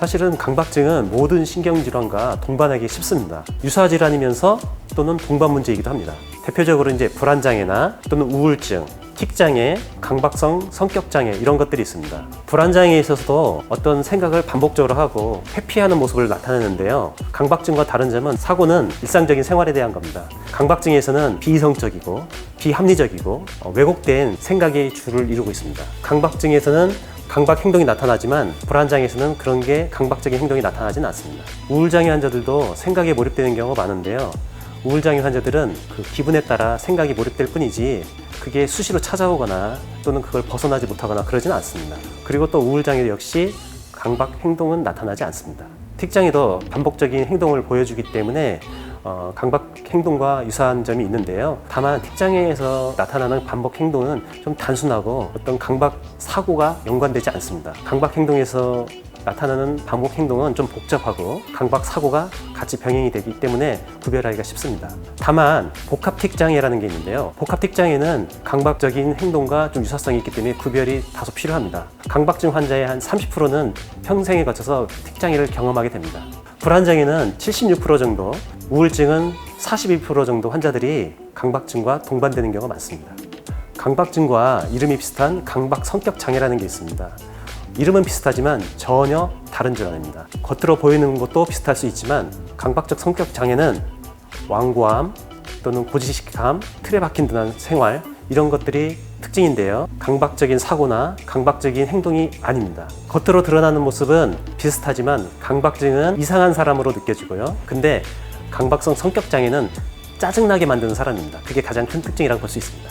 사실은 강박증은 모든 신경질환과 동반하기 쉽습니다. 유사 질환이면서 또는 동반 문제이기도 합니다. 대표적으로 이제 불안장애나 또는 우울증, 틱장애, 강박성 성격장애 이런 것들이 있습니다. 불안장애에 있어서도 어떤 생각을 반복적으로 하고 회피하는 모습을 나타내는데요. 강박증과 다른 점은 사고는 일상적인 생활에 대한 겁니다. 강박증에서는 비이성적이고 비합리적이고 어, 왜곡된 생각이 주를 이루고 있습니다. 강박증에서는 강박 행동이 나타나지만 불안장애에서는 그런 게 강박적인 행동이 나타나지는 않습니다. 우울장애 환자들도 생각에 몰입되는 경우가 많은데요. 우울장애 환자들은 그 기분에 따라 생각이 몰입될 뿐이지 그게 수시로 찾아오거나 또는 그걸 벗어나지 못하거나 그러지는 않습니다. 그리고 또 우울장애 역시 강박 행동은 나타나지 않습니다. 틱장애도 반복적인 행동을 보여주기 때문에 어, 강박 행동과 유사한 점이 있는데요. 다만 틱장애에서 나타나는 반복 행동은 좀 단순하고 어떤 강박 사고가 연관되지 않습니다. 강박 행동에서 나타나는 반복 행동은 좀 복잡하고 강박 사고가 같이 병행이 되기 때문에 구별하기가 쉽습니다. 다만 복합 틱장애라는 게 있는데요. 복합 틱장애는 강박적인 행동과 좀 유사성이 있기 때문에 구별이 다소 필요합니다. 강박증 환자의 한 30%는 평생에 걸쳐서 틱장애를 경험하게 됩니다. 불안장애는 76% 정도, 우울증은 42% 정도 환자들이 강박증과 동반되는 경우가 많습니다. 강박증과 이름이 비슷한 강박 성격 장애라는 게 있습니다. 이름은 비슷하지만 전혀 다른 질환입니다. 겉으로 보이는 것도 비슷할 수 있지만 강박적 성격 장애는 완고함 또는 고지식감, 틀에 박힌 듯한 생활 이런 것들이 특징인데요. 강박적인 사고나 강박적인 행동이 아닙니다. 겉으로 드러나는 모습은 비슷하지만 강박증은 이상한 사람으로 느껴지고요. 근데 강박성 성격 장애는 짜증나게 만드는 사람입니다. 그게 가장 큰 특징이라고 볼 수 있습니다.